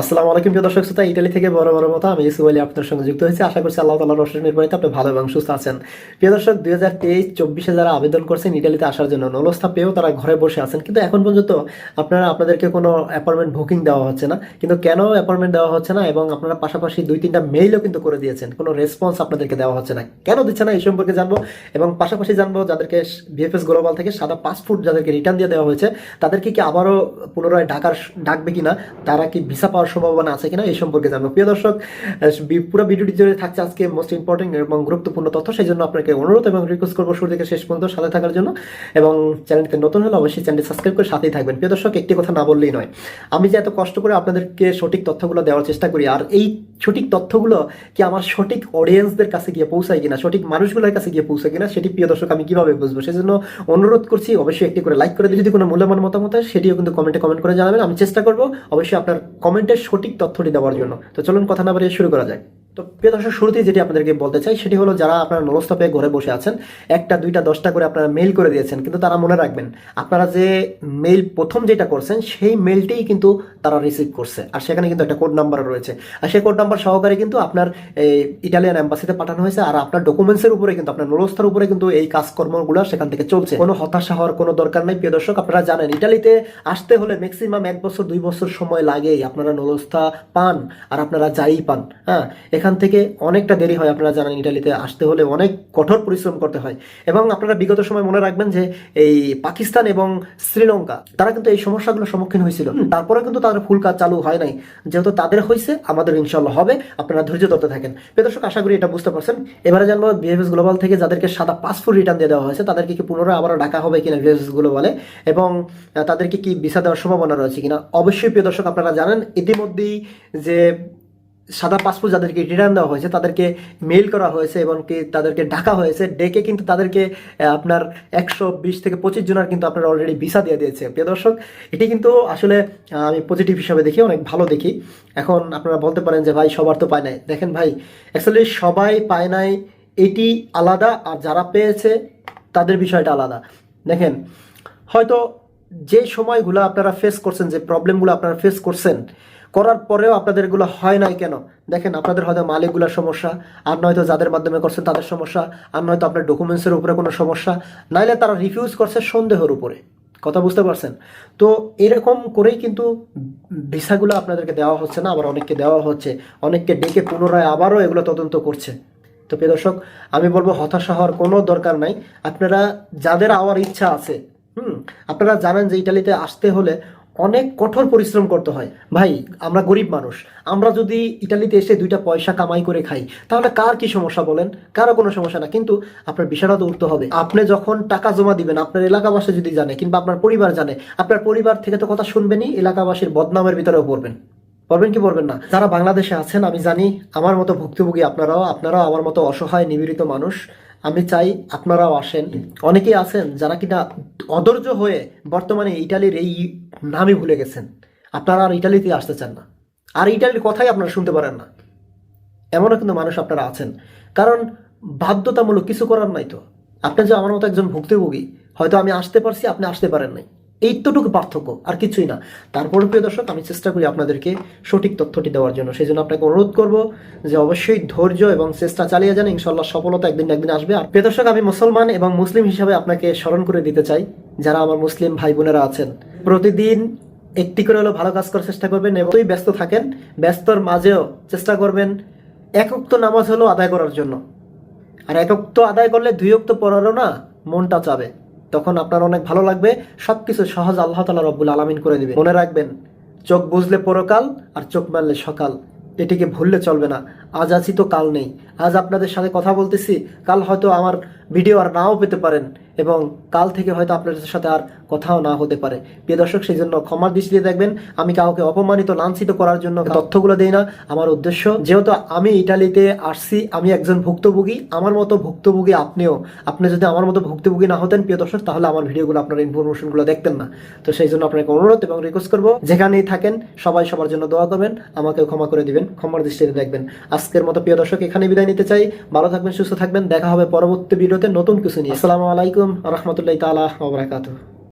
আসসালামু আলাইকুম প্রিয় দর্শক শ্রোতা ইটালি থেকে বড় বড় মতো আমি ইসু আপনার সঙ্গে যুক্ত হয়েছি। আশা করছি আল্লাহ তাল্লাহ রসের নির্বাহিত আপনি ভালো এবং সুস্থ আছেন। প্রিয় দর্শক, দুই হাজার তেইশ, চব্বিশে যারা আবেদন করছেন ইটালিতে আসার জন্য নলস্থা পেয়েও তারা ঘরে বসে আছেন। কিন্তু এখন পর্যন্ত আপনারা, আপনাদেরকে কোনো অ্যাপয়েন্টমেন্ট বুকিং দেওয়া হচ্ছে না। কিন্তু কেন অ্যাপয়েন্টমেন্ট দেওয়া হচ্ছে না এবং আপনারা পাশাপাশি দুই তিনটা মেইলও কিন্তু করে দিয়েছেন। কোনো রেসপন্স আপনাদেরকে দেওয়া হচ্ছে না। কেন দিচ্ছে না এই সম্পর্কে জানব এবং পাশাপাশি জানব যাদেরকে ভিএফএস গ্লোবাল থেকে সাদা পাসপোর্ট যাদেরকে রিটার্ন দিয়ে দেওয়া হয়েছে, তাদেরকে কি আবারও পুনরায় ডাকার ডাকবে কিনা, তারা কি ভিসা পাওয়ার সম্ভাবনা আছে কিনা এই সম্পর্কে জানব। প্রিয় দর্শক পুরো ভিডিওটি জুড়ে থাকছে আজকে মোস্ট ইম্পর্টেন্ট এবং গুরুত্বপূর্ণ তথ্য সেই জন্য আপনাকে অনুরোধ এবং রিকোয়েস্ট করব শুরু থেকে শেষ পর্যন্ত সাথে থাকার জন্য এবং চ্যানেলটি নতুন হলে অবশ্যই চ্যানেলটি সাবস্ক্রাইব করে সাথেই থাকবেন। প্রিয় দর্শক, একটি কথা না বললেই নয়, আমি যে এত কষ্ট করে আপনাদেরকে সঠিক তথ্যগুলো দেওয়ার চেষ্টা করি, আর এই সঠিক তথ্যগুলো কি আমার সঠিক অডিয়েন্সদের কাছে গিয়ে পৌঁছায় কিনা, সঠিক মানুষগুলোর কাছে গিয়ে পৌঁছায় কিনা, সেটি প্রিয় দর্শক আমি কীভাবে বুঝব? সেজন্য অনুরোধ করছি, অবশ্যই একটি করে লাইক করে যদি কোনো মূল্যবান মতামত হয়, সেটিও কিন্তু কমেন্টে কমেন্ট করে জানাবেন। আমি চেষ্টা করব অবশ্যই আপনার কমেন্টের সঠিক তথ্যটি দেওয়ার জন্য। তো চলুন কথা না বাড়িয়ে শুরু করা যায় তো প্রিয় দর্শক, শুরুতেই যেটি আপনাদেরকে বলতে চাই, সেটি হলো যারা আপনারা নলস্থা পেয়ে ঘরে বসে আছেন, একটা, দুইটা, দশটা করে আপনারা মেইল করে দিয়েছেন, কিন্তু তারা মনে রাখবেন, আপনারা যে মেইল প্রথম যেটা করছেন, সেই মেইলটিই কিন্তু তারা রিসিভ করছে। আর সেখানে কিন্তু একটা কোড নাম্বার রয়েছে। আর সেই কোড নাম্বার সহকারে কিন্তু আপনার এই ইটালিয়ান অ্যাম্বাসিতে পাঠানো হয়েছে, আর আপনার ডকুমেন্টসের উপরে কিন্তু, আপনার নলস্থার উপরে কিন্তু এই কাজকর্মগুলো সেখান থেকে চলছে। কোনো হতাশা হওয়ার কোনো দরকার নেই, প্রিয় দর্শক, আপনারা জানেন ইটালিতে আসতে হলে ম্যাক্সিমাম এক বছর, দুই বছর সময় লাগেই আপনারা নলস্থা পান, আর আপনারা যাই পান হ্যাঁ? এখান থেকে অনেকটা দেরি হয় আপনারা জানেন ইটালিতে আসতে হলে অনেক কঠোর পরিশ্রম করতে হয়। এবং আপনারা বিগত সময় মনে রাখবেন যে এই পাকিস্তান এবং শ্রীলঙ্কা তারা কিন্তু এই সমস্যাগুলোর সম্মুখীন হয়েছিল। তারপরে কিন্তু তাদের ফুল কাজ চালু হয় নাই। যেহেতু তাদের হয়েছে আমাদের ইনশাল্লাহ হবে। আপনারা ধৈর্য ধরতে থাকেন। প্রিয় দর্শক আশা করি এটা বুঝতে পারছেন। এবারে জানব বিএফএস গ্লোবাল থেকে যাদেরকে সাদা পাসপোর্ট রিটার্ন দিয়ে দেওয়া হয়েছে তাদেরকে কি পুনরায় আবারও ডাকা হবে কিনা বিএফএস গ্লোবালে এবং তাদেরকে কি ভিসা দেওয়ার সম্ভাবনা রয়েছে কিনা? অবশ্যই প্রিয় দর্শক আপনারা জানেন ইতিমধ্যেই যে সাদা পাসপোর্ট যাদেরকে রিটার্ন দেওয়া হয়েছে, তাদেরকে মেইল করা হয়েছে এবং কি তাদেরকে ডাকা হয়েছে। ডেকে কিন্তু তাদেরকে আপনার একশো বিশ থেকে পঁচিশ জনের কিন্তু আপনার অলরেডি ভিসা দিয়ে দিয়েছে। প্রিয় দর্শক, এটি কিন্তু আসলে আমি পজিটিভ হিসাবে দেখি, অনেক ভালো দেখি। এখন আপনারা বলতে পারেন যে, ভাই, সবার তো পায় নাই। দেখেন ভাই অ্যাকচুয়ালি সবাই পায় নাই, এটি আলাদা আর যারা পেয়েছে, তাদের বিষয়টা আলাদা। দেখেন, হয়তো যে সময়গুলো আপনারা ফেস করছেন, যে প্রবলেমগুলো আপনারা ফেস করছেন করার পরেও আপনাদের এগুলো হয় নাই কেন? দেখেন, আপনাদের হয়তো মালিকগুলোর সমস্যা, আর নয়তো যাদের মাধ্যমে করছেন তাদের সমস্যা, আর নয়তো আপনার ডকুমেন্টসের উপরে কোনো সমস্যা, নাইলে তারা রিফিউজ করছে সন্দেহের উপরে। কথা বুঝতে পারছেন? তো এরকম করেই কিন্তু ভিসাগুলো আপনাদেরকে দেওয়া হচ্ছে না, আবার অনেককে দেওয়া হচ্ছে। অনেককে ডেকে পুনরায় আবারও এগুলো তদন্ত করছে। তো প্রিয় দর্শক, আমি বলব হতাশা হওয়ার কোনো দরকার নাই। আপনারা, যাদের আওয়ার ইচ্ছা আছে, হুম, আপনারা জানেন যে ইটালিতে আসতে হলে অনেক কঠোর পরিশ্রম করতে হয়। ভাই, আমরা গরিব মানুষ। আমরা যদি ইটালিতে এসে দুইটা পয়সা কামাই করে খাই, তাহলে কার কি সমস্যা বলেন? কারও কোনো সমস্যা না। কিন্তু আপনার বিষয়টা তো উঠতে হবে। আপনি যখন টাকা জমা দিবেন, আপনার এলাকাবাসী যদি জানে, কিংবা আপনার পরিবার জানে, আপনার পরিবার থেকে তো কথা শুনবেনই, এলাকাবাসীর বদনামের ভিতরেও পড়বেন। পড়বেন কি পড়বেন না? যারা বাংলাদেশে আছেন, আমি জানি, আমার মতো ভুক্তভোগী আপনারাও আপনারাও আমার মতো অসহায় নিপীড়িত মানুষ। আমি চাই আপনারাও আসেন। অনেকেই আছেন যারা কিনা অধৈর্য হয়ে বর্তমানে ইটালির এই নামই ভুলে গেছেন। আপনারা আর ইটালিতে আসতে চান না। আর ইটালির কথাই আপনারা শুনতে পারেন না। এমনও কিন্তু মানুষ আপনারা আছেন। কারণ বাধ্যতামূলক কিছু করার নাই তো। আপনি যে আমার মতো একজন ভুক্তভোগী, হয়তো আমি আসতে পারছি, আপনি আসতে পারেন নাই। এইটুকু পার্থক্য, আর কিছুই না। তারপরে প্রিয় দর্শক, আমি চেষ্টা করি আপনাদেরকে সঠিক তথ্যটি দেওয়ার জন্য। সেই জন্য আপনাকে অনুরোধ করব যে অবশ্যই ধৈর্য এবং চেষ্টা চালিয়ে যান। ইনশাল্লাহ সফলতা একদিন একদিন আসবে। আর প্রিয় দর্শক, আমি মুসলমান এবং মুসলিম হিসাবে আপনাকে স্মরণ করে দিতে চাই। যারা আমার মুসলিম ভাই বোনেরা আছেন, প্রতিদিন একটি করে হলো ভালো কাজ করার চেষ্টা করবেন এবং ব্যস্ত থাকেন, ব্যস্তর মাঝেও চেষ্টা করবেন একক তো নামাজ হলো আদায় করার জন্য। আর একক তো আদায় করলে দুই অক্ত পড়ারও না মনটা চাবে। তখন আপনার অনেক ভালো লাগবে, সবকিছু সহজ আল্লাহ তালা রব্বুল আলমিন করে দিবে। মনে রাখবেন, চোখ বুঝলে পরকাল আর চোখ মারলে সকাল। এটিকে ভুললে চলবে না। আজ আছি তো কাল নেই। আজ আপনাদের সাথে কথা বলতেছি, কাল হয়তো আমার ভিডিও আর নাও পেতে পারেন এবং কাল থেকে হয়তো আপনাদের সাথে আর কথাও না হতে পারে। প্রিয় দর্শক সেই জন্য ক্ষমার দৃষ্টিতে দেখবেন, আমি কাউকে অপমানিত, লাঞ্ছিত করার জন্য তথ্যগুলো দেই না। আমার উদ্দেশ্য, যেহেতু আমি ইটালিতে আসছি, আমি একজন ভুক্তভোগী, আমার মতো ভুক্তভোগী আপনিও। আপনি যদি আমার মতো ভুক্তভোগী না হতেন, প্রিয় দর্শক, তাহলে আমার ভিডিওগুলো, আপনার ইনফরমেশনগুলো দেখতেন না। তো সেই জন্য আপনাকে অনুরোধ এবং রিকোয়েস্ট করব, যেখানেই থাকেন, সবাই সবার জন্য দোয়া করবেন, আমাকেও ক্ষমা করে দিবেন, ক্ষমার দৃষ্টিতে দেখবেন। আজকের মতো প্রিয় দর্শক এখানে বিদায় নিতে চাই। ভালো থাকবেন, সুস্থ থাকবেন। দেখা হবে পরবর্তী ভিডিওতে নতুন কিছু নিয়ে। আসসালামু আলাইকুম রহমতুল্লাহ তালা ওবরাকাতুহ